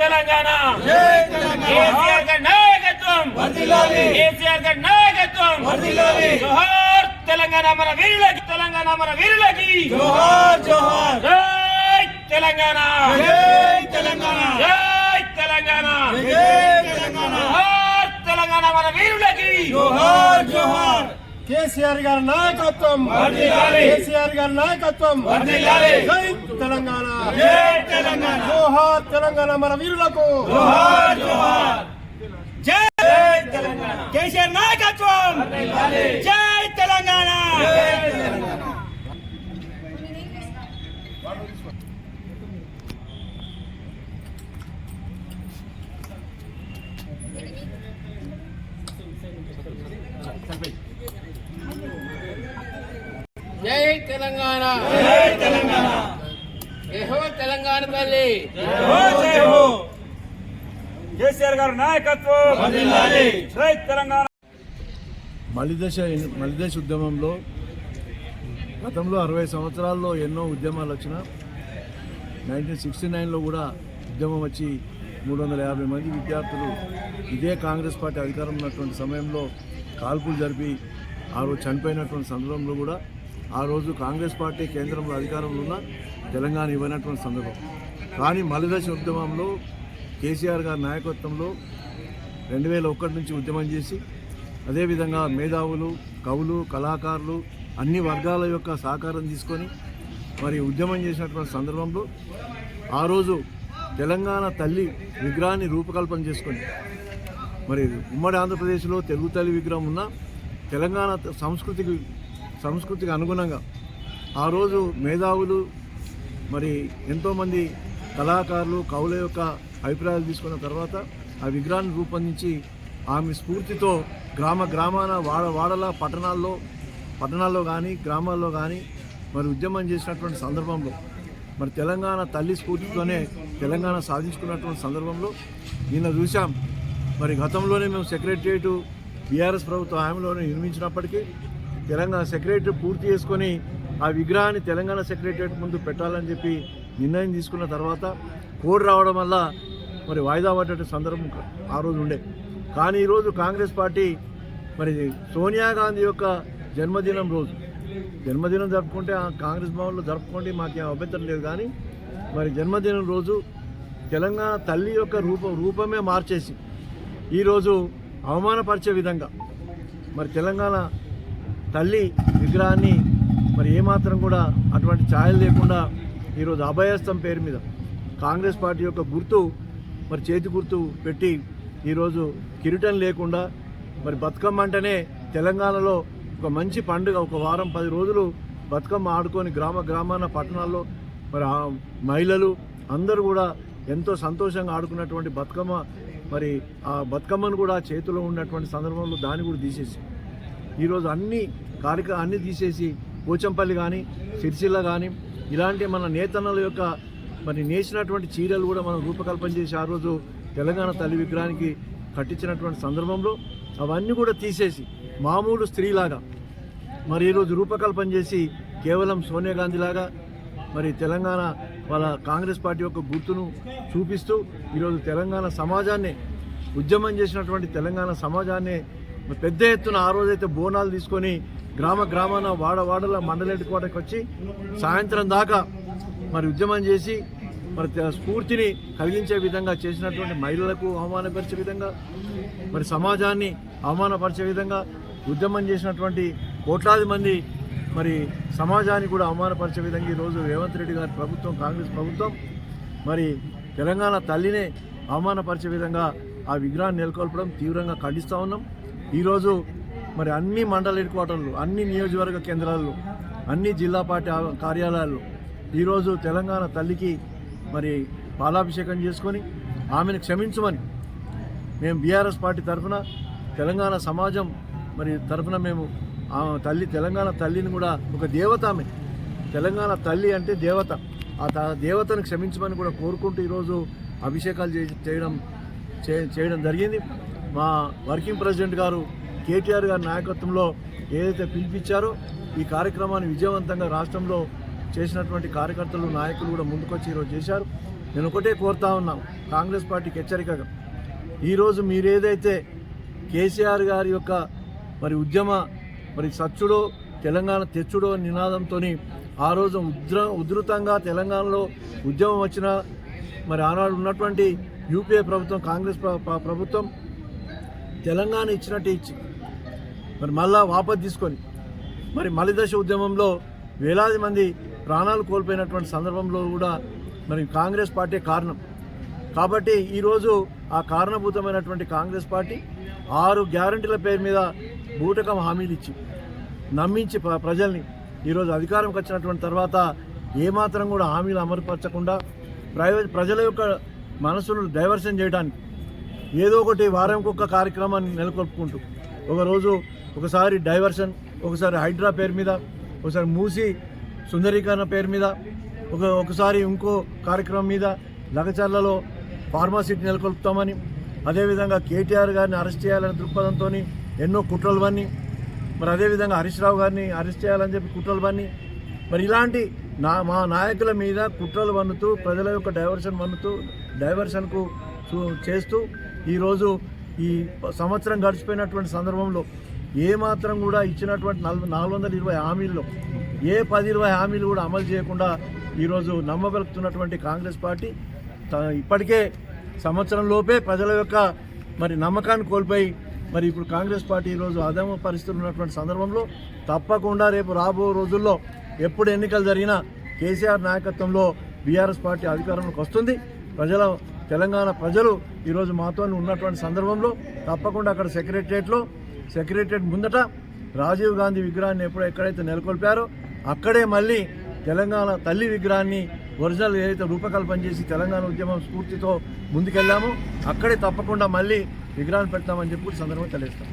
తెలంగాణ. కేసీఆర్ గారి నాయకత్వం. కేసీఆర్ గారి నాయకత్వం. జోహార్ తెలంగాణ మన వీరులకి తెలంగాణ మన వీరులకి. జోహార్ జోహార్. జై తెలంగాణ. జై తెలంగాణ. జై తెలంగాణ. జోహార్ తెలంగాణ మన వీరులకి. జోహార్ జోహార్. కేసీఆర్ గారి నాయకత్వం. కేసీఆర్ గారి నాయకత్వం. జై జోహార్ తెలంగాణ మన వీరులకు. జోహార్ జోహార్. జై తెలంగాణ. కేసీఆర్ నాయకత్వం. జై తెలంగాణ. జై తెలంగాణ. జై తెలంగాణ. తెలంగాణ తల్లి. జై జై హో. కేసీఆర్ గారి నాయకత్వం. వర్ధిల్లాలి. జై తెలంగాణ. మలిదశ మలిదశ ఉద్యమంలో గతంలో అరవై సంవత్సరాల్లో ఎన్నో ఉద్యమాలు వచ్చిన నైన్టీన్ సిక్స్టీ నైన్లో కూడా ఉద్యమం వచ్చి మూడు వందల యాభై మంది విద్యార్థులు ఇదే కాంగ్రెస్ పార్టీ అధికారం ఉన్నటువంటి సమయంలో కాల్పులు జరిపి ఆ రోజు చనిపోయినటువంటి సందర్భంలో కూడా ఆ రోజు కాంగ్రెస్ పార్టీ కేంద్రంలో అధికారంలో ఉన్న తెలంగాణ ఇవ్వనటువంటి సందర్భం. కానీ మలిదశ ఉద్యమంలో కేసీఆర్ గారి నాయకత్వంలో రెండు వేల ఒకటి నుంచి ఉద్యమం చేసి అదేవిధంగా మేధావులు కవులు కళాకారులు అన్ని వర్గాల యొక్క సహకారం తీసుకొని మరి ఉద్యమం చేసినటువంటి సందర్భంలో ఆ రోజు తెలంగాణ తల్లి విగ్రహాన్ని రూపకల్పన చేసుకొని మరి ఉమ్మడి ఆంధ్రప్రదేశ్లో తెలుగు తల్లి విగ్రహం ఉన్న తెలంగాణ సంస్కృతికి సంస్కృతికి అనుగుణంగా ఆ రోజు మేధావులు మరి ఎంతోమంది కళాకారులు కవుల యొక్క అభిప్రాయాలు తీసుకున్న తర్వాత ఆ విగ్రహాన్ని రూపొందించి ఆమె స్ఫూర్తితో గ్రామ గ్రామాన వాడ వాడల పట్టణాల్లో పట్టణాల్లో కానీ గ్రామాల్లో కానీ మరి ఉద్యమం చేసినటువంటి సందర్భంలో మరి తెలంగాణ తల్లి స్ఫూర్తితోనే తెలంగాణ సాధించుకున్నటువంటి సందర్భంలో నిన్న చూసాం మరి గతంలోనే మేము సెక్రటరియట్ బీఆర్ఎస్ ప్రభుత్వ హామీలోనే నిర్మించినప్పటికీ తెలంగాణ సెక్రటరీ పూర్తి చేసుకొని ఆ విగ్రహాన్ని తెలంగాణ సెక్రటరియట్ ముందు పెట్టాలని చెప్పి నిర్ణయం తీసుకున్న తర్వాత కోడ్ రావడం వల్ల మరి వాయిదా పడ్డ సందర్భం ఆ రోజు ఉండే. కానీ ఈరోజు కాంగ్రెస్ పార్టీ మరి సోనియా గాంధీ యొక్క జన్మదినం రోజు. జన్మదినం జరుపుకుంటే ఆ కాంగ్రెస్ భవన్లో జరుపుకోండి మాకేం అభ్యంతరం లేదు కానీ మరి జన్మదినం రోజు తెలంగాణ తల్లి యొక్క రూపం రూపమే మార్చేసి ఈరోజు అవమానపరిచే విధంగా మరి తెలంగాణ తల్లి విగ్రహాన్ని మరి ఏమాత్రం కూడా అటువంటి ఛాయలు లేకుండా ఈరోజు అభయస్థం పేరు మీద కాంగ్రెస్ పార్టీ యొక్క గుర్తు మరి చేతి గుర్తు పెట్టి ఈరోజు కిరీటం లేకుండా మరి బతుకమ్మ అంటేనే తెలంగాణలో ఒక మంచి పండుగ. ఒక వారం పది రోజులు బతుకమ్మ ఆడుకొని గ్రామ గ్రామాన పట్టణాల్లో మరి మహిళలు అందరూ కూడా ఎంతో సంతోషంగా ఆడుకున్నటువంటి బతుకమ్మ మరి ఆ బతుకమ్మను కూడా చేతిలో ఉన్నటువంటి సందర్భంలో దాన్ని కూడా తీసేసి ఈరోజు అన్ని కార్యక్రమ అన్ని తీసేసి పోచంపల్లి కానీ సిరిసిల్ల కానీ ఇలాంటి మన నేతన్నల యొక్క మరి నేసినటువంటి చీరలు కూడా మనం రూపకల్పన చేసి ఆ రోజు తెలంగాణ తల్లి విగ్రహానికి కట్టించినటువంటి సందర్భంలో అవన్నీ కూడా తీసేసి మామూలు స్త్రీలాగా మరి ఈరోజు రూపకల్పన చేసి కేవలం సోనియా గాంధీలాగా మరి తెలంగాణ వాళ్ళ కాంగ్రెస్ పార్టీ యొక్క గుర్తును చూపిస్తూ ఈరోజు తెలంగాణ సమాజాన్ని ఉద్యమం చేసినటువంటి తెలంగాణ సమాజాన్ని పెద్ద ఎత్తున ఆ రోజైతే బోనాలు తీసుకొని గ్రామ గ్రామాన వాడ వాడల మండలేటి కోటకు వచ్చి సాయంత్రం దాకా మరి ఉద్యమం చేసి మరి స్ఫూర్తిని కలిగించే విధంగా చేసినటువంటి మహిళలకు అవమానపరిచే విధంగా మరి సమాజాన్ని అవమానపరిచే విధంగా ఉద్యమం చేసినటువంటి కోట్లాది మంది మరి సమాజాన్ని కూడా అవమానపరిచే విధంగా ఈరోజు రేవంత్ రెడ్డి గారి ప్రభుత్వం కాంగ్రెస్ ప్రభుత్వం మరి తెలంగాణ తల్లినే అవమానపరిచే విధంగా ఆ విగ్రహాన్ని నెలకొల్పడం తీవ్రంగా ఖండిస్తూ ఉన్నాం. ఈరోజు మరి అన్ని మండల హెడ్ క్వార్టర్లు అన్ని నియోజకవర్గ కేంద్రాల్లో అన్ని జిల్లా పార్టీ కార్యాలయాలు కార్యాలయాల్లో ఈరోజు తెలంగాణ తల్లికి మరి పాలాభిషేకం చేసుకొని ఆమెను క్షమించమని మేము బీఆర్ఎస్ పార్టీ తరఫున తెలంగాణ సమాజం మరి తరఫున మేము ఆమె తల్లి తెలంగాణ తల్లిని కూడా ఒక దేవత ఆమె. తెలంగాణ తల్లి అంటే దేవత. ఆ దేవతను క్షమించమని కూడా కోరుకుంటూ ఈరోజు అభిషేకాలు చే- చేయడం చేయడం జరిగింది. మా వర్కింగ్ ప్రెసిడెంట్ గారు కేటీఆర్ గారి నాయకత్వంలో ఏదైతే పిలిపించారో ఈ కార్యక్రమాన్ని విజయవంతంగా రాష్ట్రంలో చేసినటువంటి కార్యకర్తలు నాయకులు కూడా ముందుకొచ్చి ఈరోజు చేశారు. నేను ఒకటే కోరుతా ఉన్నాను కాంగ్రెస్ పార్టీకి హెచ్చరికగా. ఈరోజు మీరేదైతే కేసీఆర్ గారి యొక్క మరి ఉద్యమ మరి సచ్చుడో తెలంగాణ తెచ్చుడో నినాదంతో ఆ రోజు ఉద్ర ఉధృతంగా తెలంగాణలో ఉద్యమం వచ్చిన మరి ఆనాడు ఉన్నటువంటి యూపీఏ ప్రభుత్వం కాంగ్రెస్ ప్రభుత్వం తెలంగాణ ఇచ్చినట్టే ఇచ్చి. మరి మళ్ళా వాపస్ తీసుకొని మరి మలిదశ ఉద్యమంలో వేలాది మంది ప్రాణాలు కోల్పోయినటువంటి సందర్భంలో కూడా మరి కాంగ్రెస్ పార్టీ కారణం. కాబట్టి ఈరోజు ఆ కారణభూతమైనటువంటి కాంగ్రెస్ పార్టీ ఆరు గ్యారంటీల పేరు మీద బూటకం హామీలు ఇచ్చి నమ్మించి ప్ర- ప్రజల్ని ఈరోజు అధికారంకి వచ్చినటువంటి తర్వాత ఏమాత్రం కూడా హామీలు అమలుపరచకుండా ప్రైవేట్ ప్రజల యొక్క మనసును డైవర్షన్ చేయడానికి ఏదో ఒకటి వారంకి ఒక కార్యక్రమాన్ని నెలకొల్పుకుంటూ ఒకరోజు ఒకసారి డైవర్షన్ ఒకసారి హైడ్రా పేరు మీద ఒకసారి మూసి సుందరీకరణ పేరు మీద ఒక ఒకసారి ఇంకో కార్యక్రమం మీద లగచర్లలో ఫార్మాసిటీ నెలకొల్పుతామని అదేవిధంగా కేటీఆర్ గారిని అరెస్ట్ చేయాలనే దృక్పథంతో ఎన్నో కుట్రలు పని మరి అదేవిధంగా హరీష్ రావు గారిని అరెస్ట్ చేయాలని చెప్పి కుట్రలు పని మరి ఇలాంటి నా మా నాయకుల మీద కుట్రలు వన్నుతూ ప్రజల యొక్క డైవర్షన్ వన్నుతూ డైవర్షన్కు చూ- చేస్తూ ఈరోజు ఈ సంవత్సరం గడిచిపోయినటువంటి సందర్భంలో ఏ మాత్రం కూడా ఇచ్చినటువంటి నల్ నాలుగు వందల ఇరవై హామీల్లో ఏ పది ఇరవై హామీలు కూడా అమలు చేయకుండా ఈరోజు నమ్మగలుగుతున్నటువంటి కాంగ్రెస్ పార్టీ త- ఇప్పటికే సంవత్సరంలోపే ప్రజల యొక్క మరి నమ్మకాన్ని కోల్పోయి మరి ఇప్పుడు కాంగ్రెస్ పార్టీ ఈరోజు అదమ పరిస్థితులు ఉన్నటువంటి సందర్భంలో తప్పకుండా రేపు రాబో రోజుల్లో ఎప్పుడు ఎన్నికలు జరిగినా కేసీఆర్ నాయకత్వంలో బీఆర్ఎస్ పార్టీ అధికారంలోకి వస్తుంది. ప్రజల తెలంగాణ ప్రజలు ఈరోజు మాతో ఉన్నటువంటి సందర్భంలో తప్పకుండా అక్కడ సెక్రటరియట్లో సెక్రటరియట్ ముందట రాజీవ్ గాంధీ విగ్రహాన్ని ఎప్పుడు ఎక్కడైతే నెలకొల్పారో అక్కడే మళ్ళీ తెలంగాణ తల్లి విగ్రహాన్ని ఒరిజినల్ ఏదైతే రూపకల్పన చేసి తెలంగాణ ఉద్యమం స్ఫూర్తితో ముందుకెళ్ళామో అక్కడే తప్పకుండా మళ్ళీ విగ్రహాన్ని పెడతామని చెప్పి సందర్భంగా తెలియజేస్తాం.